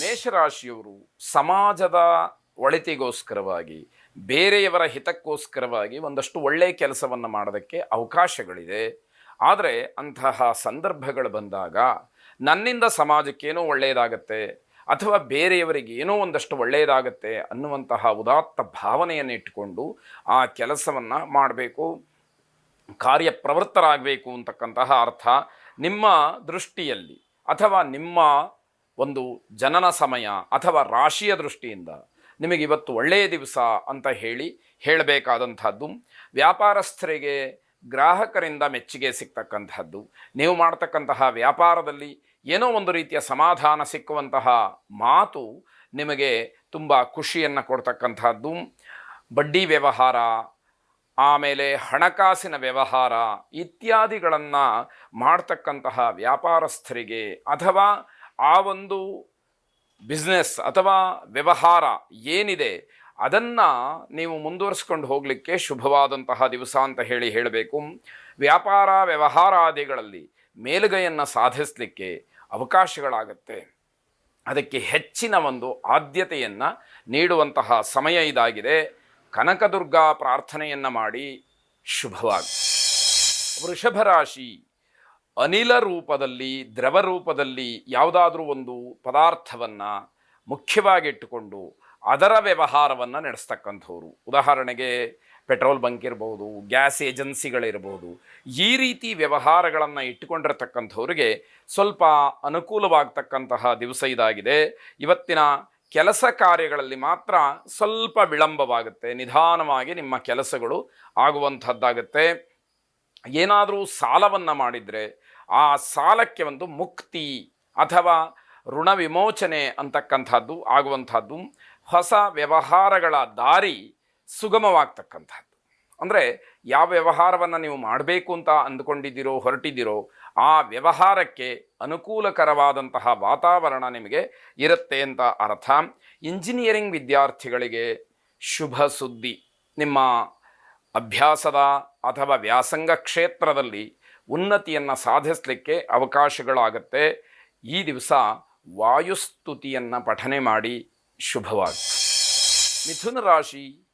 ಮೇಷರಾಶಿಯವರು ಸಮಾಜದ ಒಳಿತಿಗೋಸ್ಕರವಾಗಿ, ಬೇರೆಯವರ ಹಿತಕ್ಕೋಸ್ಕರವಾಗಿ ಒಂದಷ್ಟು ಒಳ್ಳೆಯ ಕೆಲಸವನ್ನು ಮಾಡೋದಕ್ಕೆ ಅವಕಾಶಗಳಿದೆ. ಆದರೆ ಅಂತಹ ಸಂದರ್ಭಗಳು ಬಂದಾಗ ನನ್ನಿಂದ ಸಮಾಜಕ್ಕೇನೋ ಒಳ್ಳೆಯದಾಗತ್ತೆ ಅಥವಾ ಬೇರೆಯವರಿಗೆ ಏನೋ ಒಂದಷ್ಟು ಒಳ್ಳೆಯದಾಗತ್ತೆ ಅನ್ನುವಂತಹ ಉದಾತ್ತ ಭಾವನೆಯನ್ನು ಇಟ್ಟುಕೊಂಡು ಆ ಕೆಲಸವನ್ನು ಮಾಡಬೇಕು, ಕಾರ್ಯಪ್ರವೃತ್ತರಾಗಬೇಕು ಅಂತಕ್ಕಂತಹ ಅರ್ಥ ನಿಮ್ಮ ದೃಷ್ಟಿಯಲ್ಲಿ ಅಥವಾ ನಿಮ್ಮ ಒಂದು ಜನನ ಸಮಯ ಅಥವಾ ರಾಶಿಯ ದೃಷ್ಟಿಯಿಂದ ನಿಮಗೆ ಇವತ್ತು ಒಳ್ಳೆಯ ದಿವಸ ಅಂತ ಹೇಳಿ ಹೇಳಬೇಕಾದಂಥದ್ದು, ವ್ಯಾಪಾರಸ್ಥರಿಗೆ ಗ್ರಾಹಕರಿಂದ ಮೆಚ್ಚುಗೆ ಸಿಗ್ತಕ್ಕಂಥದ್ದು, ನೀವು ಮಾಡ್ತಕ್ಕಂತಹ ವ್ಯಾಪಾರದಲ್ಲಿ ಏನೋ ಒಂದು ರೀತಿಯ ಸಮಾಧಾನ ಸಿಕ್ಕುವಂತಹ ಮಾತು ನಿಮಗೆ ತುಂಬ ಖುಷಿಯನ್ನು ಕೊಡ್ತಕ್ಕಂಥದ್ದು. ಬಡ್ಡಿ ವ್ಯವಹಾರ, ಆಮೇಲೆ ಹಣಕಾಸಿನ ವ್ಯವಹಾರ ಇತ್ಯಾದಿಗಳನ್ನು ಮಾಡ್ತಕ್ಕಂತಹ ವ್ಯಾಪಾರಸ್ಥರಿಗೆ ಅಥವಾ ಆ ಒಂದು ಬಿಸ್ನೆಸ್ ಅಥವಾ ವ್ಯವಹಾರ ಏನಿದೆ, ಅದನ್ನು ನೀವು ಮುಂದುವರಿಸ್ಕೊಂಡು ಹೋಗಲಿಕ್ಕೆ ಶುಭವಾದಂತಹ ದಿವಸ ಅಂತ ಹೇಳಿ ಹೇಳಬೇಕು. ವ್ಯಾಪಾರ ವ್ಯವಹಾರಾದಿಗಳಲ್ಲಿ ಮೇಲುಗೈಯನ್ನು ಸಾಧಿಸಲಿಕ್ಕೆ ಅವಕಾಶಗಳಾಗತ್ತೆ. ಅದಕ್ಕೆ ಹೆಚ್ಚಿನ ಒಂದು ಆದ್ಯತೆಯನ್ನು ನೀಡುವಂತಹ ಸಮಯ ಇದಾಗಿದೆ. ಕನಕದುರ್ಗಾ ಪ್ರಾರ್ಥನೆಯನ್ನು ಮಾಡಿ ಶುಭವಾಗಿ ವೃಷಭ ರಾಶಿ ಅನಿಲ ರೂಪದಲ್ಲಿ, ದ್ರವ ರೂಪದಲ್ಲಿ ಯಾವುದಾದ್ರೂ ಒಂದು ಪದಾರ್ಥವನ್ನು ಮುಖ್ಯವಾಗಿಟ್ಟುಕೊಂಡು ಅದರ ವ್ಯವಹಾರವನ್ನು ನಡೆಸ್ತಕ್ಕಂಥವ್ರು. ಉದಾಹರಣೆಗೆ ಪೆಟ್ರೋಲ್ ಬಂಕ್ ಇರ್ಬೋದು, ಗ್ಯಾಸ್ ಏಜೆನ್ಸಿಗಳಿರ್ಬೋದು, ಈ ರೀತಿ ವ್ಯವಹಾರಗಳನ್ನು ಇಟ್ಟುಕೊಂಡಿರ್ತಕ್ಕಂಥವ್ರಿಗೆ ಸ್ವಲ್ಪ ಅನುಕೂಲವಾಗ್ತಕ್ಕಂತಹ ದಿವಸ ಇದಾಗಿದೆ. ಇವತ್ತಿನ ಕೆಲಸ ಕಾರ್ಯಗಳಲ್ಲಿ ಮಾತ್ರ ಸ್ವಲ್ಪ ವಿಳಂಬವಾಗುತ್ತೆ, ನಿಧಾನವಾಗಿ ನಿಮ್ಮ ಕೆಲಸಗಳು ಆಗುವಂಥದ್ದಾಗುತ್ತೆ. ಏನಾದರೂ ಸಾಲವನ್ನು ಮಾಡಿದರೆ ಆ ಸಾಲಕ್ಕೆ ಒಂದು ಮುಕ್ತಿ ಅಥವಾ ಋಣ ವಿಮೋಚನೆ ಅಂತಕ್ಕಂಥದ್ದು ಆಗುವಂಥದ್ದು, ಹೊಸ ವ್ಯವಹಾರಗಳ ದಾರಿ ಸುಗಮವಾಗ್ತಕ್ಕಂಥದ್ದು. ಅಂದರೆ ಯಾವ ವ್ಯವಹಾರವನ್ನು ನೀವು ಮಾಡಬೇಕು ಅಂತ ಅಂದುಕೊಂಡಿದ್ದೀರೋ, ಹೊರಟಿದ್ದೀರೋ, ಆ ವ್ಯವಹಾರಕ್ಕೆ ಅನುಕೂಲಕರವಾದಂತಹ ವಾತಾವರಣ ನಿಮಗೆ ಇರುತ್ತೆ ಅಂತ ಅರ್ಥ. ಇಂಜಿನಿಯರಿಂಗ್ ವಿದ್ಯಾರ್ಥಿಗಳಿಗೆ ಶುಭ ಸುದ್ದಿ. ನಿಮ್ಮ ಅಭ್ಯಾಸದ ಅಥವಾ ವ್ಯಾಸಂಗ ಕ್ಷೇತ್ರದಲ್ಲಿ ಉನ್ನತಿಯನ್ನು ಸಾಧಿಸಲಿಕ್ಕೆ ಅವಕಾಶಗಳಾಗತ್ತೆ. ಈ ದಿವಸ ವಾಯುಸ್ತುತಿಯನ್ನು ಪಠನೆ ಮಾಡಿ ಶುಭವಾಗಿ. ಮಿಥುನ ರಾಶಿ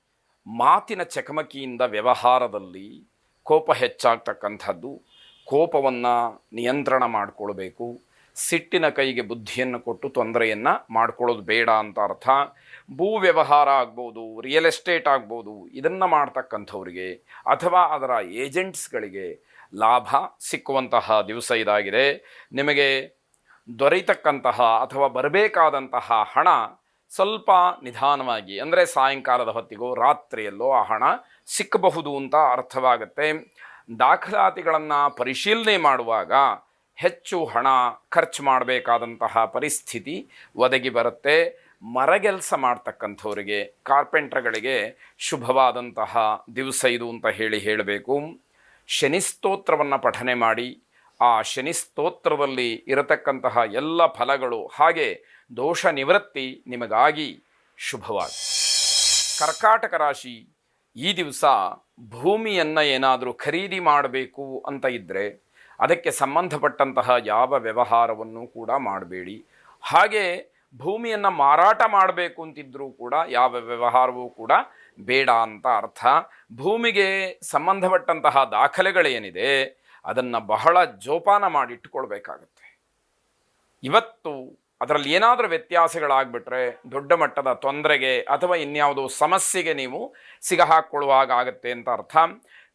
ಮಾತಿನ ಚಕಮಕಿಯಿಂದ ವ್ಯವಹಾರದಲ್ಲಿ ಕೋಪ ಹೆಚ್ಚಾಗ್ತಕ್ಕಂಥದ್ದು. ಕೋಪವನ್ನು ನಿಯಂತ್ರಣ ಮಾಡಿಕೊಳ್ಬೇಕು. ಸಿಟ್ಟಿನ ಕೈಗೆ ಬುದ್ಧಿಯನ್ನು ಕೊಟ್ಟು ತೊಂದರೆಯನ್ನು ಮಾಡ್ಕೊಳ್ಳೋದು ಬೇಡ ಅಂತ ಅರ್ಥ. ಭೂ ವ್ಯವಹಾರ ಆಗ್ಬೋದು ರಿಯಲ್ ಎಸ್ಟೇಟ್ ಆಗ್ಬೋದು, ಇದನ್ನು ಮಾಡ್ತಕ್ಕಂಥವ್ರಿಗೆ ಅಥವಾ ಅದರ ಏಜೆಂಟ್ಸ್ಗಳಿಗೆ ಲಾಭ ಸಿಕ್ಕುವಂತಹ ದಿವಸ ಇದಾಗಿದೆ. ನಿಮಗೆ ದೊರೆಯತಕ್ಕಂತಹ ಅಥವಾ ಬರಬೇಕಾದಂತಹ ಹಣ ಸ್ವಲ್ಪ ನಿಧಾನವಾಗಿ, ಅಂದರೆ ಸಾಯಂಕಾಲದ ಹೊತ್ತಿಗೋ ರಾತ್ರಿಯಲ್ಲೋ ಆ ಹಣ ಸಿಕ್ಕಬಹುದು ಅಂತ ಅರ್ಥವಾಗುತ್ತೆ. ದಾಖಲಾತಿಗಳನ್ನು ಪರಿಶೀಲನೆ ಮಾಡುವಾಗ ಹೆಚ್ಚು ಹಣ ಖರ್ಚು ಮಾಡಬೇಕಾದಂತಹ ಪರಿಸ್ಥಿತಿ ಒದಗಿ ಬರುತ್ತೆ. ಮರಗೆಲಸ ಮಾಡ್ತಕ್ಕಂಥವರಿಗೆ, ಕಾರ್ಪೆಂಟ್ರ್ಗಳಿಗೆ ಶುಭವಾದಂತಹ ದಿವಸ ಇದು ಅಂತ ಹೇಳಿ ಹೇಳಬೇಕು. ಶನಿಸ್ತೋತ್ರವನ್ನು ಪಠನೆ ಮಾಡಿ, ಆ ಶನಿಸ್ತೋತ್ರದಲ್ಲಿ ಇರತಕ್ಕಂತಹ ಎಲ್ಲ ಫಲಗಳು ಹಾಗೆ ದೋಷ ನಿವೃತ್ತಿ ನಿಮಗಾಗಿ ಶುಭವಾಗಿ. ಕರ್ಕಾಟಕ ರಾಶಿ, ಈ ದಿವಸ ಭೂಮಿಯನ್ನು ಏನಾದರೂ ಖರೀದಿ ಮಾಡಬೇಕು ಅಂತ ಇದ್ದರೆ ಅದಕ್ಕೆ ಸಂಬಂಧಪಟ್ಟಂತಹ ಯಾವ ವ್ಯವಹಾರವನ್ನು ಕೂಡ ಮಾಡಬೇಡಿ. ಹಾಗೆ ಭೂಮಿಯನ್ನು ಮಾರಾಟ ಮಾಡಬೇಕು ಅಂತಿದ್ರೂ ಕೂಡ, ಯಾವ ವ್ಯವಹಾರವೂ ಕೂಡ ಬೇಡ ಅಂತ ಅರ್ಥ. ಭೂಮಿಗೆ ಸಂಬಂಧಪಟ್ಟಂತಹ ದಾಖಲೆಗಳೇನಿದೆ, ಅದನ್ನು ಬಹಳ ಜೋಪಾನ ಮಾಡಿಟ್ಟುಕೊಳ್ಬೇಕಾಗುತ್ತೆ ಇವತ್ತು ಅದರಲ್ಲಿ ಏನಾದರೂ ವ್ಯತ್ಯಾಸಗಳಾಗ್ಬಿಟ್ರೆ, ದೊಡ್ಡ ಮಟ್ಟದ ತೊಂದರೆಗೆ ಅಥವಾ ಇನ್ಯಾವುದೋ ಸಮಸ್ಯೆಗೆ ನೀವು ಸಿಗಹಾಕ್ಕೊಳ್ಳುವಾಗ ಆಗುತ್ತೆ ಅಂತ ಅರ್ಥ.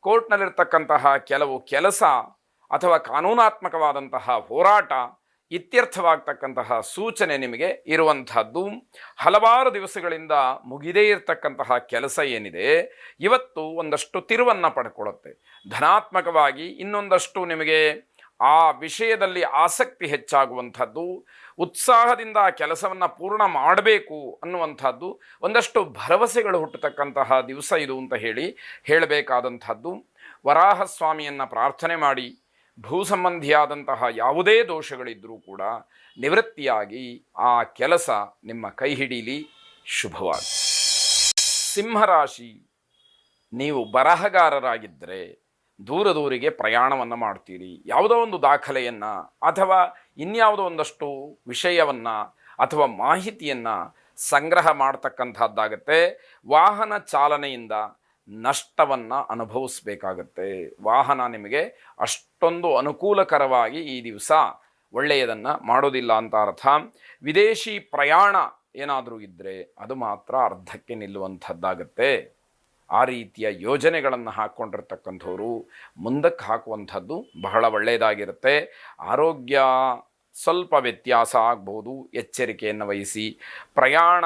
ಕೋರ್ಟ್ನಲ್ಲಿರ್ತಕ್ಕಂತಹ ಕೆಲವು ಕೆಲಸ ಅಥವಾ ಕಾನೂನಾತ್ಮಕವಾದಂತಹ ಹೋರಾಟ ಇತ್ಯರ್ಥವಾಗ್ತಕ್ಕಂತಹ ಸೂಚನೆ ನಿಮಗೆ ಇರುವಂತಹದ್ದು ಹಲವಾರು ದಿವಸಗಳಿಂದ ಮುಗಿದೇ ಇರತಕ್ಕಂತಹ ಕೆಲಸ ಏನಿದೆ, ಇವತ್ತು ಒಂದಷ್ಟು ತಿರುವನ್ನು ಪಡ್ಕೊಳ್ಳುತ್ತೆ. ಧನಾತ್ಮಕವಾಗಿ ಇನ್ನೊಂದಷ್ಟು ನಿಮಗೆ ಆ ವಿಷಯದಲ್ಲಿ ಆಸಕ್ತಿ ಹೆಚ್ಚಾಗುವಂಥದ್ದು, ಉತ್ಸಾಹದಿಂದ ಆ ಕೆಲಸವನ್ನು ಪೂರ್ಣ ಮಾಡಬೇಕು ಅನ್ನುವಂಥದ್ದು, ಒಂದಷ್ಟು ಭರವಸೆಗಳು ಹುಟ್ಟತಕ್ಕಂತಹ ದಿವಸ ಇದು ಅಂತ ಹೇಳಿ ಹೇಳಬೇಕಾದಂಥದ್ದು. ವರಾಹಸ್ವಾಮಿಯನ್ನು ಪ್ರಾರ್ಥನೆ ಮಾಡಿ ಭೂ ಸಂಬಂಧಿಯಾದಂತಹ ಯಾವುದೇ ದೋಷಗಳಿದ್ದರೂ ಕೂಡ ನಿವೃತ್ತಿಯಾಗಿ ಆ ಕೆಲಸ ನಿಮ್ಮ ಕೈ ಹಿಡೀಲಿ ಶುಭವಾಗಿ. ಸಿಂಹರಾಶಿ, ನೀವು ಬರಹಗಾರರಾಗಿದ್ದರೆ ದೂರ ದೂರಿಗೆ ಪ್ರಯಾಣವನ್ನು ಮಾಡ್ತೀರಿ. ಯಾವುದೋ ಒಂದು ದಾಖಲೆಯನ್ನು ಅಥವಾ ಇನ್ಯಾವುದೋ ಒಂದಷ್ಟು ವಿಷಯವನ್ನು ಅಥವಾ ಮಾಹಿತಿಯನ್ನು ಸಂಗ್ರಹ ಮಾಡ್ತಕ್ಕಂಥದ್ದಾಗತ್ತೆ ವಾಹನ ಚಾಲನೆಯಿಂದ ನಷ್ಟವನ್ನು ಅನುಭವಿಸ್ಬೇಕಾಗತ್ತೆ. ವಾಹನ ನಿಮಗೆ ಅಷ್ಟೊಂದು ಅನುಕೂಲಕರವಾಗಿ ಈ ದಿವಸ ಒಳ್ಳೆಯದನ್ನು ಮಾಡೋದಿಲ್ಲ ಅಂತ ಅರ್ಥ. ವಿದೇಶಿ ಪ್ರಯಾಣ ಏನಾದರೂ ಇದ್ದರೆ ಅದು ಮಾತ್ರ ಅರ್ಧಕ್ಕೆ ನಿಲ್ಲುವಂಥದ್ದಾಗತ್ತೆ. ಆ ರೀತಿಯ ಯೋಜನೆಗಳನ್ನು ಹಾಕ್ಕೊಂಡಿರ್ತಕ್ಕಂಥವ್ರು ಮುಂದಕ್ಕೆ ಹಾಕುವಂಥದ್ದು ಬಹಳ ಒಳ್ಳೆಯದಾಗಿರುತ್ತೆ. ಆರೋಗ್ಯ ಸ್ವಲ್ಪ ವ್ಯತ್ಯಾಸ ಆಗ್ಬೋದು. ಎಚ್ಚರಿಕೆಯನ್ನು ವಹಿಸಿ ಪ್ರಯಾಣ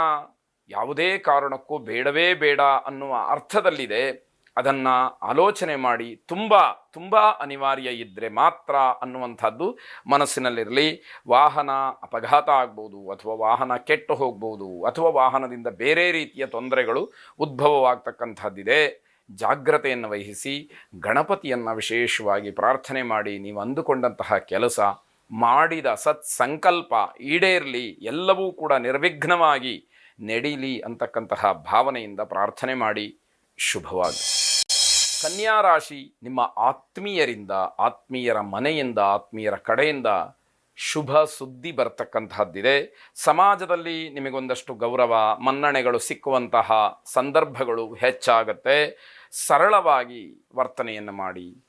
ಯಾವುದೇ ಕಾರಣಕ್ಕೂ ಬೇಡವೇ ಬೇಡ ಅನ್ನುವ ಅರ್ಥದಲ್ಲಿದೆ. ಅದನ್ನು ಆಲೋಚನೆ ಮಾಡಿ ತುಂಬ ತುಂಬ ಅನಿವಾರ್ಯ ಇದ್ದರೆ ಮಾತ್ರ ಅನ್ನುವಂಥದ್ದು ಮನಸ್ಸಿನಲ್ಲಿರಲಿ. ವಾಹನ ಅಪಘಾತ ಆಗ್ಬೋದು ಅಥವಾ ವಾಹನ ಕೆಟ್ಟು ಹೋಗ್ಬೋದು ಅಥವಾ ವಾಹನದಿಂದ ಬೇರೆ ರೀತಿಯ ತೊಂದರೆಗಳು ಉದ್ಭವವಾಗ್ತಕ್ಕಂಥದ್ದಿದೆ. ಜಾಗ್ರತೆಯನ್ನು ವಹಿಸಿ, ಗಣಪತಿಯನ್ನು ವಿಶೇಷವಾಗಿ ಪ್ರಾರ್ಥನೆ ಮಾಡಿ, ನೀವು ಅಂದುಕೊಂಡಂತಹ ಕೆಲಸ ಮಾಡಿದ ಸತ್ಸಂಕಲ್ಪ ಈಡೇರಲಿ, ಎಲ್ಲವೂ ಕೂಡ ನಿರ್ವಿಘ್ನವಾಗಿ ನಡೀಲಿ ಅಂತಕ್ಕಂತಹ ಭಾವನೆಯಿಂದ ಪ್ರಾರ್ಥನೆ ಮಾಡಿ ಶುಭವಾಗಿ ಕನ್ಯಾ ರಾಶಿ ನಿಮ್ಮ ಆತ್ಮೀಯರಿಂದ, ಆತ್ಮೀಯರ ಮನೆಯಿಂದ, ಆತ್ಮೀಯರ ಕಡೆಯಿಂದ ಶುಭ ಸುದ್ದಿ ಬರ್ತಕ್ಕಂತಹದ್ದಿದೆ. ಸಮಾಜದಲ್ಲಿ ನಿಮಗೊಂದಷ್ಟು ಗೌರವ, ಮನ್ನಣೆಗಳು ಸಿಕ್ಕುವಂತಹ ಸಂದರ್ಭಗಳು ಹೆಚ್ಚಾಗತ್ತೆ. ಸರಳವಾಗಿ ವರ್ತನೆಯನ್ನು ಮಾಡಿ,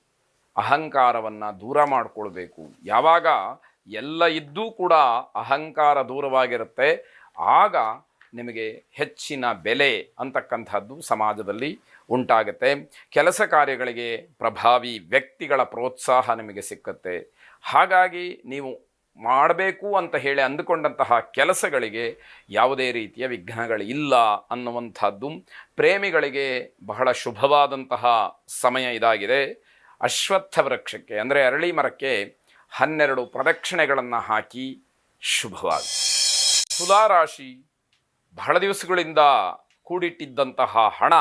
ಅಹಂಕಾರವನ್ನು ದೂರ ಮಾಡಿಕೊಳ್ಬೇಕು. ಯಾವಾಗ ಎಲ್ಲ ಇದ್ದೂ ಕೂಡ ಅಹಂಕಾರ ದೂರವಾಗಿರುತ್ತೆ. ಆಗ ನಿಮಗೆ ಹೆಚ್ಚಿನ ಬೆಲೆ ಅಂತಕ್ಕಂಥದ್ದು ಸಮಾಜದಲ್ಲಿ ಉಂಟಾಗುತ್ತೆ. ಕೆಲಸ ಕಾರ್ಯಗಳಿಗೆ ಪ್ರಭಾವಿ ವ್ಯಕ್ತಿಗಳ ಪ್ರೋತ್ಸಾಹ ನಿಮಗೆ ಸಿಕ್ಕತ್ತೆ. ಹಾಗಾಗಿ ನೀವು ಮಾಡಬೇಕು ಅಂತ ಹೇಳಿ ಅಂದುಕೊಂಡಂತಹ ಕೆಲಸಗಳಿಗೆ ಯಾವುದೇ ರೀತಿಯ ವಿಘ್ನಗಳು ಇಲ್ಲ ಅನ್ನುವಂಥದ್ದು ಪ್ರೇಮಿಗಳಿಗೆ ಬಹಳ ಶುಭವಾದಂತಹ ಸಮಯ ಇದಾಗಿದೆ. ಅಶ್ವತ್ಥ ವೃಕ್ಷಕ್ಕೆ ಅಂದರೆ ಅರಳಿ ಮರಕ್ಕೆ ಹನ್ನೆರಡು ಪ್ರದಕ್ಷಿಣೆಗಳನ್ನು ಹಾಕಿ ಶುಭವಾಗಿ. ತುಲಾರಾಶಿ ಬಹಳ ದಿವಸಗಳಿಂದ ಕೂಡಿಟ್ಟಿದ್ದಂತಹ ಹಣ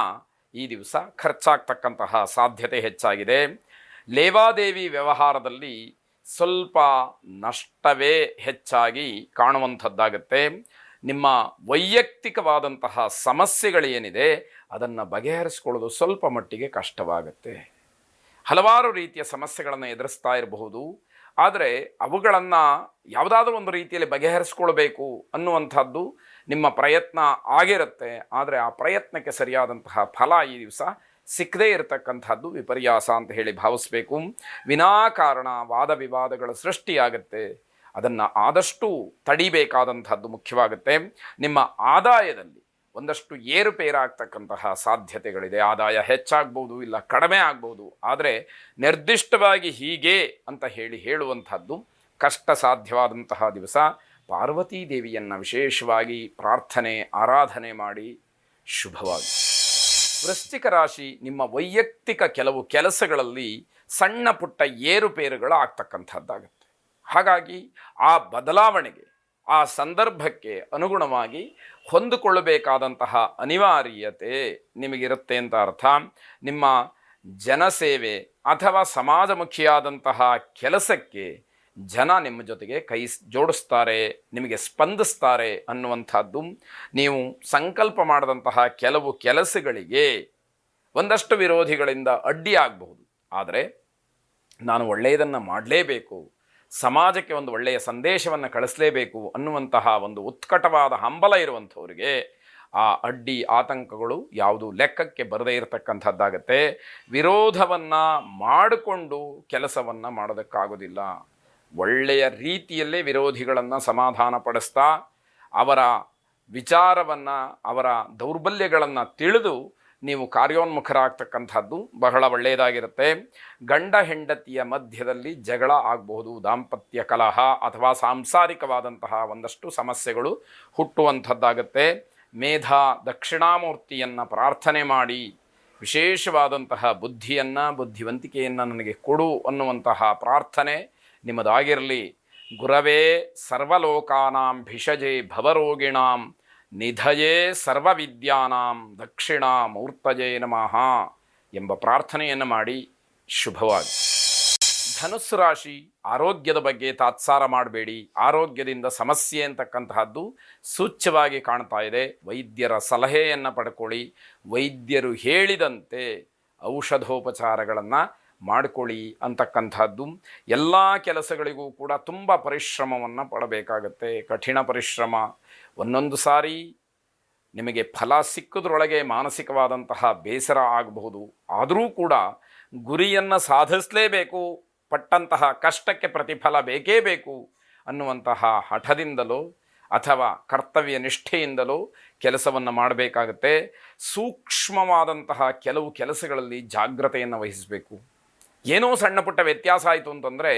ಈ ದಿವಸ ಖರ್ಚಾಗ್ತಕ್ಕಂತಹ ಸಾಧ್ಯತೆ ಹೆಚ್ಚಾಗಿದೆ. ಲೇವಾದೇವಿ ವ್ಯವಹಾರದಲ್ಲಿ ಸ್ವಲ್ಪ ನಷ್ಟವೇ ಹೆಚ್ಚಾಗಿ ಕಾಣುವಂಥದ್ದಾಗತ್ತೆ. ನಿಮ್ಮ ವೈಯಕ್ತಿಕವಾದಂತಹ ಸಮಸ್ಯೆಗಳೇನಿದೆ ಅದನ್ನು ಬಗೆಹರಿಸ್ಕೊಳ್ಳೋದು ಸ್ವಲ್ಪ ಮಟ್ಟಿಗೆ ಕಷ್ಟವಾಗುತ್ತೆ. ಹಲವಾರು ರೀತಿಯ ಸಮಸ್ಯೆಗಳನ್ನು ಎದುರಿಸ್ತಾ ಇರಬಹುದು. ಆದರೆ ಅವುಗಳನ್ನು ಯಾವುದಾದ್ರೂ ಒಂದು ರೀತಿಯಲ್ಲಿ ಬಗೆಹರಿಸ್ಕೊಳ್ಬೇಕು ಅನ್ನುವಂಥದ್ದು ನಿಮ್ಮ ಪ್ರಯತ್ನ ಆಗಿರುತ್ತೆ, ಆದರೆ ಆ ಪ್ರಯತ್ನಕ್ಕೆ ಸರಿಯಾದಂತಹ ಫಲ ಈ ದಿವಸ ಸಿಕ್ಕದೇ ಇರತಕ್ಕಂಥದ್ದು ವಿಪರ್ಯಾಸ ಅಂತ ಹೇಳಿ ಭಾವಿಸ್ಬೇಕು. ವಿನಾಕಾರಣ ವಾದ ವಿವಾದಗಳ ಸೃಷ್ಟಿಯಾಗುತ್ತೆ. ಅದನ್ನು ಆದಷ್ಟು ತಡಿಬೇಕಾದಂಥದ್ದು ಮುಖ್ಯವಾಗುತ್ತೆ. ನಿಮ್ಮ ಆದಾಯದಲ್ಲಿ ಒಂದಷ್ಟು ಏರುಪೇರಾಗ್ತಕ್ಕಂತಹ ಸಾಧ್ಯತೆಗಳಿದೆ. ಆದಾಯ ಹೆಚ್ಚಾಗ್ಬೋದು, ಇಲ್ಲ ಕಡಿಮೆ ಆಗ್ಬೋದು, ಆದರೆ ನಿರ್ದಿಷ್ಟವಾಗಿ ಹೀಗೆ ಅಂತ ಹೇಳಿ ಹೇಳುವಂಥದ್ದು ಕಷ್ಟ ಸಾಧ್ಯವಾದಂತಹ ದಿವಸ. ಪಾರ್ವತೀ ದೇವಿಯನ್ನು ವಿಶೇಷವಾಗಿ ಪ್ರಾರ್ಥನೆ, ಆರಾಧನೆ ಮಾಡಿ ಶುಭವಾಗಿ ವೃಶ್ಚಿಕ ರಾಶಿ ನಿಮ್ಮ ವೈಯಕ್ತಿಕ ಕೆಲವು ಕೆಲಸಗಳಲ್ಲಿ ಸಣ್ಣ ಪುಟ್ಟ ಏರುಪೇರುಗಳು ಆಗ್ತಕ್ಕಂಥದ್ದಾಗುತ್ತೆ ಹಾಗಾಗಿ ಆ ಬದಲಾವಣೆಗೆ, ಆ ಸಂದರ್ಭಕ್ಕೆ ಅನುಗುಣವಾಗಿ ಹೊಂದಿಕೊಳ್ಳಬೇಕಾದಂತಹ ಅನಿವಾರ್ಯತೆ ನಿಮಗಿರುತ್ತೆ ಅಂತ ಅರ್ಥ. ನಿಮ್ಮ ಜನಸೇವೆ ಅಥವಾ ಸಮಾಜಮುಖಿಯಾದಂತಹ ಕೆಲಸಕ್ಕೆ ಜನ ನಿಮ್ಮ ಜೊತೆಗೆ ಕೈ ಜೋಡಿಸ್ತಾರೆ, ನಿಮಗೆ ಸ್ಪಂದಿಸ್ತಾರೆ ಅನ್ನುವಂಥದ್ದು ನೀವು ಸಂಕಲ್ಪ ಮಾಡಿದಂತಹ ಕೆಲವು ಕೆಲಸಗಳಿಗೆ ಒಂದಷ್ಟು ವಿರೋಧಿಗಳಿಂದ ಅಡ್ಡಿಯಾಗಬಹುದು. ಆದರೆ ನಾನು ಒಳ್ಳೆಯದನ್ನು ಮಾಡಲೇಬೇಕು, ಸಮಾಜಕ್ಕೆ ಒಂದು ಒಳ್ಳೆಯ ಸಂದೇಶವನ್ನು ಕಳಿಸಲೇಬೇಕು ಅನ್ನುವಂತಹ ಒಂದು ಉತ್ಕಟವಾದ ಹಂಬಲ ಇರುವಂಥವರಿಗೆ ಆ ಅಡ್ಡಿ ಆತಂಕಗಳು ಯಾವುದು ಲೆಕ್ಕಕ್ಕೆ ಬರದೇ ಇರತಕ್ಕಂಥದ್ದಾಗತ್ತೆ. ವಿರೋಧವನ್ನು ಮಾಡಿಕೊಂಡು ಕೆಲಸವನ್ನು ಮಾಡೋದಕ್ಕಾಗೋದಿಲ್ಲ. ಒಳ್ಳೆಯ ರೀತಿಯಲ್ಲೇ ವಿರೋಧಿಗಳನ್ನು ಸಮಾಧಾನ ಪಡಿಸ್ತಾ, ಅವರ ವಿಚಾರವನ್ನು, ಅವರ ದೌರ್ಬಲ್ಯಗಳನ್ನು ತಿಳಿದು ನೀವು ಕಾರ್ಯೋನ್ಮುಖರಾಗ್ತಕ್ಕಂಥದ್ದು ಬಹಳ ಒಳ್ಳೆಯದಾಗಿರುತ್ತೆ. ಗಂಡ ಹೆಂಡತಿಯ ಮಧ್ಯದಲ್ಲಿ ಜಗಳ ಆಗಬಹುದು, ದಾಂಪತ್ಯ ಕಲಹ ಅಥವಾ ಸಾಂಸಾರಿಕವಾದಂತಹ ಒಂದಷ್ಟು ಸಮಸ್ಯೆಗಳು ಹುಟ್ಟುವಂಥದ್ದಾಗತ್ತೆ. ಮೇಧ ದಕ್ಷಿಣಾಮೂರ್ತಿಯನ್ನು ಪ್ರಾರ್ಥನೆ ಮಾಡಿ, ವಿಶೇಷವಾದಂತಹ ಬುದ್ಧಿಯನ್ನು, ಬುದ್ಧಿವಂತಿಕೆಯನ್ನು ನನಗೆ ಕೊಡು ಅನ್ನುವಂತಹ ಪ್ರಾರ್ಥನೆ ನಿಮ್ಮದಾಗಿರಲಿ. ಗುರವೇ ಸರ್ವಲೋಕಾನಾಂ ಭಿಷಜೆ ಭವರೋಗಿಣಾಂ, ನಿಧಯೇ ಸರ್ವವಿದ್ಯಾನಾಂ ದಕ್ಷಿಣಾಮೂರ್ತಜೇ ನಮಃ ಎಂಬ ಪ್ರಾರ್ಥನೆಯನ್ನು ಮಾಡಿ ಶುಭವಾಗಿ ಧನುಸ್ಸು ರಾಶಿ ಆರೋಗ್ಯದ ಬಗ್ಗೆ ತಾತ್ಸಾರ ಮಾಡಬೇಡಿ. ಆರೋಗ್ಯದಿಂದ ಸಮಸ್ಯೆ ಅಂತಕ್ಕಂತಹದ್ದು ಸೂಚ್ಯವಾಗಿ ಕಾಣ್ತಾ ಇದೆ. ವೈದ್ಯರ ಸಲಹೆಯನ್ನು ಪಡ್ಕೊಳ್ಳಿ. ವೈದ್ಯರು ಹೇಳಿದಂತೆ ಔಷಧೋಪಚಾರಗಳನ್ನು ಮಾಡಿಕೊಳ್ಳಿ ಅಂತಕ್ಕಂಥದ್ದು. ಎಲ್ಲ ಕೆಲಸಗಳಿಗೂ ಕೂಡ ತುಂಬ ಪರಿಶ್ರಮವನ್ನು ಪಡಬೇಕಾಗತ್ತೆ. ಕಠಿಣ ಪರಿಶ್ರಮ. ಒಂದೊಂದು ಸಾರಿ ನಿಮಗೆ ಫಲ ಸಿಕ್ಕದ್ರೊಳಗೆ ಮಾನಸಿಕವಾದಂತಹ ಬೇಸರ ಆಗಬಹುದು. ಆದರೂ ಕೂಡ ಗುರಿಯನ್ನು ಸಾಧಿಸಲೇಬೇಕು. ಪಟ್ಟಂತಹ ಕಷ್ಟಕ್ಕೆ ಪ್ರತಿಫಲ ಬೇಕೇ ಬೇಕು ಅನ್ನುವಂತಹ ಹಠದಿಂದಲೋ ಅಥವಾ ಕರ್ತವ್ಯ ನಿಷ್ಠೆಯಿಂದಲೋ ಕೆಲಸವನ್ನು ಮಾಡಬೇಕಾಗತ್ತೆ. ಸೂಕ್ಷ್ಮವಾದಂತಹ ಕೆಲವು ಕೆಲಸಗಳಲ್ಲಿ ಜಾಗ್ರತೆಯನ್ನು ವಹಿಸಬೇಕು. ಏನೋ ಸಣ್ಣ ಪುಟ್ಟ ವ್ಯತ್ಯಾಸ ಆಯಿತು ಅಂತಂದರೆ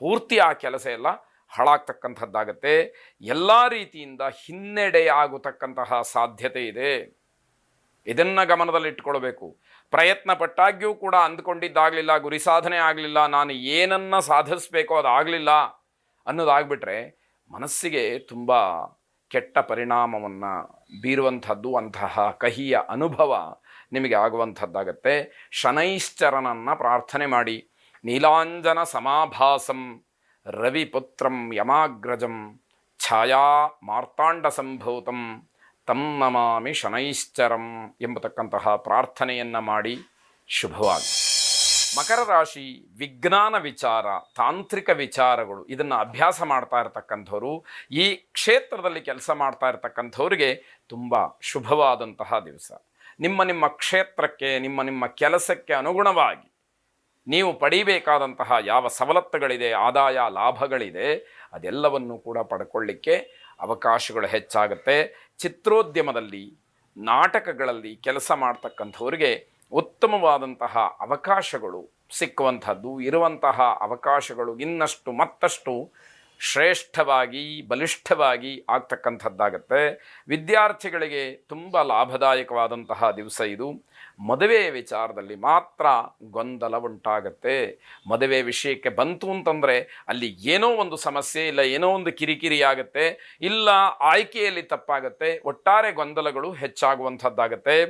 ಪೂರ್ತಿ ಆ ಕೆಲಸ ಎಲ್ಲ ಹಾಳಾಗ್ತಕ್ಕಂಥದ್ದಾಗತ್ತೆ. ಎಲ್ಲ ರೀತಿಯಿಂದ ಹಿನ್ನಡೆಯಾಗತಕ್ಕಂತಹ ಸಾಧ್ಯತೆ ಇದೆ. ಇದನ್ನು ಗಮನದಲ್ಲಿಟ್ಟುಕೊಳ್ಬೇಕು ಪ್ರಯತ್ನ ಪಟ್ಟಾಗ್ಯೂ ಕೂಡ ಅಂದ್ಕೊಂಡಿದ್ದಾಗಲಿಲ್ಲ, ಗುರಿ ಸಾಧನೆ ಆಗಲಿಲ್ಲ, ನಾನು ಏನನ್ನು ಸಾಧಿಸಬೇಕೋ ಅದಾಗಲಿಲ್ಲ ಅನ್ನೋದಾಗ್ಬಿಟ್ರೆ ಮನಸ್ಸಿಗೆ ತುಂಬ ಕೆಟ್ಟ ಪರಿಣಾಮವನ್ನು ಬೀರುವಂಥದ್ದು ಅಂತಹ ಕಹಿಯ ಅನುಭವ ನಿಮಗೆ ಆಗುವಂಥದ್ದಾಗತ್ತೆ. ಶನೈಶ್ಚರನನ್ನು ಪ್ರಾರ್ಥನೆ ಮಾಡಿ. ನೀಲಾಂಜನ ಸಮಾಭಾಸಂ, ರವಿಪುತ್ರಂ ಯಮಾಗ್ರಜಂ, ಛಾಯಾ ಮಾರ್ತಾಂಡ ಸಂಭೂತಂ, ತಂ ನಮಾಮಿ ಶನೈಶ್ಚರಂ ಎಂಬತಕ್ಕಂತಹ ಪ್ರಾರ್ಥನೆಯನ್ನು ಮಾಡಿ ಶುಭವಾಗಿ. ಮಕರ ರಾಶಿ, ವಿಜ್ಞಾನ ವಿಚಾರ, ತಾಂತ್ರಿಕ ವಿಚಾರಗಳು, ಇದನ್ನು ಅಭ್ಯಾಸ ಮಾಡ್ತಾ ಇರತಕ್ಕಂಥವ್ರು, ಈ ಕ್ಷೇತ್ರದಲ್ಲಿ ಕೆಲಸ ಮಾಡ್ತಾ ಇರತಕ್ಕಂಥವ್ರಿಗೆ ತುಂಬ ಶುಭವಾದಂತಹ ದಿವಸ. ನಿಮ್ಮ ನಿಮ್ಮ ಕ್ಷೇತ್ರಕ್ಕೆ, ನಿಮ್ಮ ನಿಮ್ಮ ಕೆಲಸಕ್ಕೆ ಅನುಗುಣವಾಗಿ ನೀವು ಪಡಿಬೇಕಾದಂತಹ ಯಾವ ಸವಲತ್ತುಗಳಿದೆ, ಆದಾಯ ಲಾಭಗಳಿದೆ, ಅದೆಲ್ಲವನ್ನು ಕೂಡ ಪಡ್ಕೊಳ್ಳಿಕ್ಕೆ ಅವಕಾಶಗಳು ಹೆಚ್ಚಾಗುತ್ತೆ. ಚಿತ್ರೋದ್ಯಮದಲ್ಲಿ, ನಾಟಕಗಳಲ್ಲಿ ಕೆಲಸ ಮಾಡ್ತಕ್ಕಂಥವ್ರಿಗೆ ಉತ್ತಮವಾದಂತಹ ಅವಕಾಶಗಳು ಸಿಕ್ಕುವಂಥದ್ದು, ಇರುವಂತಹ ಅವಕಾಶಗಳು ಇನ್ನಷ್ಟು ಮತ್ತಷ್ಟು ಶ್ರೇಷ್ಠವಾಗಿ, ಬಲಿಷ್ಠವಾಗಿ ಆಗ್ತಕ್ಕಂಥದ್ದಾಗತ್ತೆ. ವಿದ್ಯಾರ್ಥಿಗಳಿಗೆ ತುಂಬ ಲಾಭದಾಯಕವಾದಂತಹ ದಿವಸ ಇದು. ಮದುವೆ ವಿಚಾರದಲ್ಲಿ ಮಾತ್ರ ಗೊಂದಲ ಉಂಟಾಗತ್ತೆ. ಮದುವೆ ವಿಷಯಕ್ಕೆ ಬಂತು ಅಂತಂದರೆ ಅಲ್ಲಿ ಏನೋ ಒಂದು ಸಮಸ್ಯೆ ಇಲ್ಲ, ಏನೋ ಒಂದು ಕಿರಿಕಿರಿ ಆಗುತ್ತೆ. ಇಲ್ಲ, ಆಯ್ಕೆಯಲ್ಲಿ ತಪ್ಪಾಗತ್ತೆ. ಒಟ್ಟಾರೆ ಗೊಂದಲಗಳು ಹೆಚ್ಚಾಗುವಂಥದ್ದಾಗತ್ತೆ.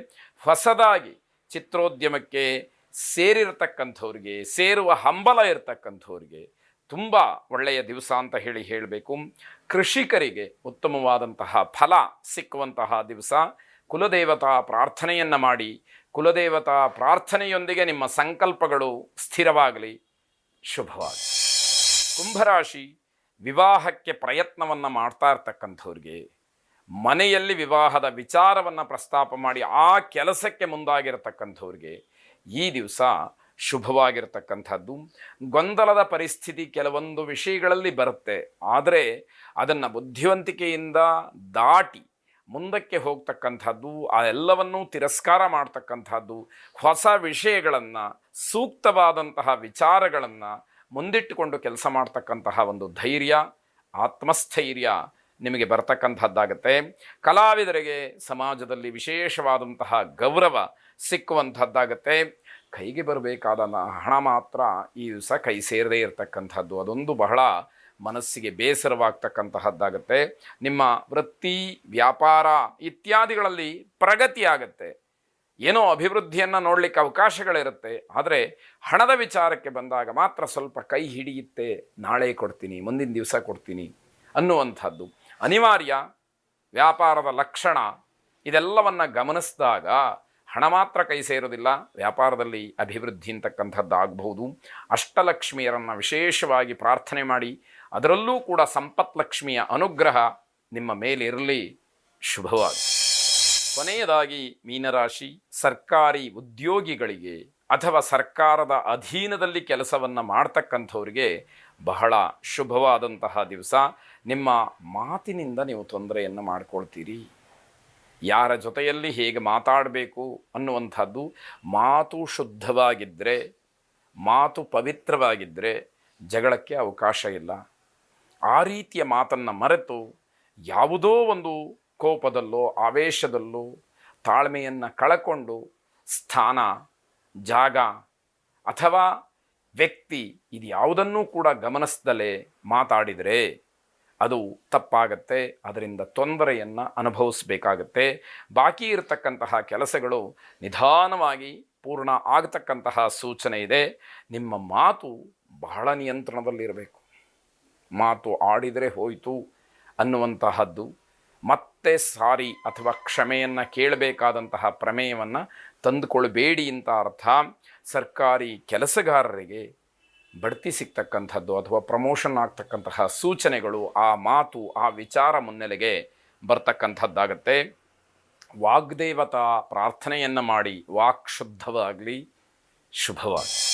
ಹೊಸದಾಗಿ ಚಿತ್ರೋದ್ಯಮಕ್ಕೆ ಸೇರಿರತಕ್ಕಂಥವ್ರಿಗೆ, ಸೇರುವ ಹಂಬಲ ಇರತಕ್ಕಂಥವ್ರಿಗೆ ತುಂಬ ಒಳ್ಳೆಯ ದಿವಸ ಅಂತ ಹೇಳಿ ಹೇಳಬೇಕು. ಕೃಷಿಕರಿಗೆ ಉತ್ತಮವಾದಂತಹ ಫಲ ಸಿಕ್ಕುವಂತಹ ದಿವಸ. ಕುಲದೇವತಾ ಪ್ರಾರ್ಥನೆಯನ್ನು ಮಾಡಿ. ಕುಲದೇವತಾ ಪ್ರಾರ್ಥನೆಯೊಂದಿಗೆ ನಿಮ್ಮ ಸಂಕಲ್ಪಗಳು ಸ್ಥಿರವಾಗಲಿ. ಶುಭವಾಗಲಿ. ಕುಂಭರಾಶಿ ವಿವಾಹಕ್ಕೆ ಪ್ರಯತ್ನವನ್ನು ಮಾಡ್ತಾ ಇರ್ತಕ್ಕಂಥವ್ರಿಗೆ ಮನೆಯಲ್ಲಿ ವಿವಾಹದ ವಿಚಾರವನ್ನು ಪ್ರಸ್ತಾಪ ಮಾಡಿ ಆ ಕೆಲಸಕ್ಕೆ ಮುಂದಾಗಿರತಕ್ಕಂಥವ್ರಿಗೆ ಈ ದಿವಸ ಶುಭವಾಗಿರ್ತಕ್ಕಂಥದ್ದು. ಗೊಂದಲದ ಪರಿಸ್ಥಿತಿ ಕೆಲವೊಂದು ವಿಷಯಗಳಲ್ಲಿ ಬರುತ್ತೆ. ಆದರೆ ಅದನ್ನು ಬುದ್ಧಿವಂತಿಕೆಯಿಂದ ದಾಟಿ ಮುಂದಕ್ಕೆ ಹೋಗ್ತಕ್ಕಂಥದ್ದು, ಆ ಎಲ್ಲವನ್ನೂ ತಿರಸ್ಕಾರ ಮಾಡ್ತಕ್ಕಂಥದ್ದು, ಹೊಸ ವಿಷಯಗಳನ್ನು, ಸೂಕ್ತವಾದಂತಹ ವಿಚಾರಗಳನ್ನು ಮುಂದಿಟ್ಟುಕೊಂಡು ಕೆಲಸ ಮಾಡ್ತಕ್ಕಂತಹ ಒಂದು ಧೈರ್ಯ, ಆತ್ಮಸ್ಥೈರ್ಯ ನಿಮಗೆ ಬರ್ತಕ್ಕಂಥದ್ದಾಗತ್ತೆ. ಕಲಾವಿದರಿಗೆ ಸಮಾಜದಲ್ಲಿ ವಿಶೇಷವಾದಂತಹ ಗೌರವ ಸಿಕ್ಕುವಂಥದ್ದಾಗತ್ತೆ. ಕೈಗೆ ಬರಬೇಕಾದ ಹಣ ಮಾತ್ರ ಈ ದಿವಸ ಕೈ ಸೇರದೇ ಇರತಕ್ಕಂಥದ್ದು. ಅದೊಂದು ಬಹಳ ಮನಸ್ಸಿಗೆ ಬೇಸರವಾಗ್ತಕ್ಕಂತಹದ್ದಾಗತ್ತೆ. ನಿಮ್ಮ ವೃತ್ತಿ, ವ್ಯಾಪಾರ ಇತ್ಯಾದಿಗಳಲ್ಲಿ ಪ್ರಗತಿ ಆಗತ್ತೆ ಏನೋ ಅಭಿವೃದ್ಧಿಯನ್ನು ನೋಡಲಿಕ್ಕೆ ಅವಕಾಶಗಳಿರುತ್ತೆ. ಆದರೆ ಹಣದ ವಿಚಾರಕ್ಕೆ ಬಂದಾಗ ಮಾತ್ರ ಸ್ವಲ್ಪ ಕೈ ಹಿಡಿಯುತ್ತೆ. ನಾಳೆ ಕೊಡ್ತೀನಿ, ಮುಂದಿನ ದಿವಸ ಕೊಡ್ತೀನಿ ಅನ್ನುವಂಥದ್ದು. ಅನಿವಾರ್ಯ ವ್ಯಾಪಾರದ ಲಕ್ಷಣ ಇದೆಲ್ಲವನ್ನು ಗಮನಿಸಿದಾಗ ಹಣ ಮಾತ್ರ ಕೈ ಸೇರೋದಿಲ್ಲ ವ್ಯಾಪಾರದಲ್ಲಿ ಅಭಿವೃದ್ಧಿ ಅಂತಕ್ಕಂಥದ್ದು ಅಷ್ಟಲಕ್ಷ್ಮಿಯರನ್ನು ವಿಶೇಷವಾಗಿ ಪ್ರಾರ್ಥನೆ ಮಾಡಿ, ಅದರಲ್ಲೂ ಕೂಡ ಸಂಪತ್ಲಕ್ಷ್ಮಿಯ ಅನುಗ್ರಹ ನಿಮ್ಮ ಮೇಲಿರಲಿ. ಶುಭವಾಗಿ ಕೊನೆಯದಾಗಿ, ಮೀನರಾಶಿ, ಸರ್ಕಾರಿ ಉದ್ಯೋಗಿಗಳಿಗೆ ಅಥವಾ ಸರ್ಕಾರದ ಅಧೀನದಲ್ಲಿ ಕೆಲಸವನ್ನು ಮಾಡ್ತಕ್ಕಂಥವ್ರಿಗೆ ಬಹಳ ಶುಭವಾದಂತಹ ದಿವಸ. ನಿಮ್ಮ ಮಾತಿನಿಂದ ನೀವು ತೊಂದರೆಯನ್ನು ಮಾಡ್ಕೊಳ್ತೀರಿ. ಯಾರ ಜೊತೆಯಲ್ಲಿ ಹೇಗೆ ಮಾತಾಡಬೇಕು ಅನ್ನುವಂಥದ್ದು ಮಾತು ಶುದ್ಧವಾಗಿದ್ದರೆ ಮಾತು ಪವಿತ್ರವಾಗಿದ್ದರೆ ಜಗಳಕ್ಕೆ ಅವಕಾಶ ಇಲ್ಲ. ಆ ರೀತಿಯ ಮಾತನ್ನು ಮರೆತು ಯಾವುದೋ ಒಂದು ಕೋಪದಲ್ಲೋ, ಆವೇಶದಲ್ಲೋ, ತಾಳ್ಮೆಯನ್ನು ಕಳಕೊಂಡು ಸ್ಥಾನ, ಜಾಗ ಅಥವಾ ವ್ಯಕ್ತಿ ಇದು ಯಾವುದನ್ನೂ ಕೂಡ ಗಮನಿಸ್ದಲೇ ಮಾತಾಡಿದರೆ ಅದು ತಪ್ಪಾಗತ್ತೆ, ಅದರಿಂದ ತೊಂದರೆಯನ್ನು ಅನುಭವಿಸಬೇಕಾಗತ್ತೆ. ಬಾಕಿ ಇರತಕ್ಕಂತಹ ಕೆಲಸಗಳು ನಿಧಾನವಾಗಿ ಪೂರ್ಣ ಆಗತಕ್ಕಂತಹ ಸೂಚನೆ ಇದೆ. ನಿಮ್ಮ ಮಾತು ಬಹಳ ನಿಯಂತ್ರಣದಲ್ಲಿರಬೇಕು. ಮಾತು ಆಡಿದರೆ ಹೋಯಿತು ಅನ್ನುವಂತಹದ್ದು, ಮತ್ತೆ ಸಾರಿ ಅಥವಾ ಕ್ಷಮೆಯನ್ನು ಕೇಳಬೇಕಾದಂತಹ ಪ್ರಮೇಯವನ್ನು ತಂದುಕೊಳ್ಬೇಡಿ ಅಂತ ಅರ್ಥ. ಸರ್ಕಾರಿ ಕೆಲಸಗಾರರಿಗೆ ಬಡ್ತಿ ಸಿಗ್ತಕ್ಕಂಥದ್ದು ಅಥವಾ ಪ್ರಮೋಷನ್ ಆಗ್ತಕ್ಕಂತಹ ಸೂಚನೆಗಳು, ಆ ಮಾತು, ಆ ವಿಚಾರ ಮುನ್ನೆಲೆಗೆ ಬರ್ತಕ್ಕಂಥದ್ದಾಗತ್ತೆ. ವಾಗ್ದೇವತಾ ಪ್ರಾರ್ಥನೆಯನ್ನು ಮಾಡಿ, ವಾಕ್ ಶುದ್ಧವಾಗಲಿ ಶುಭವಾಗಿ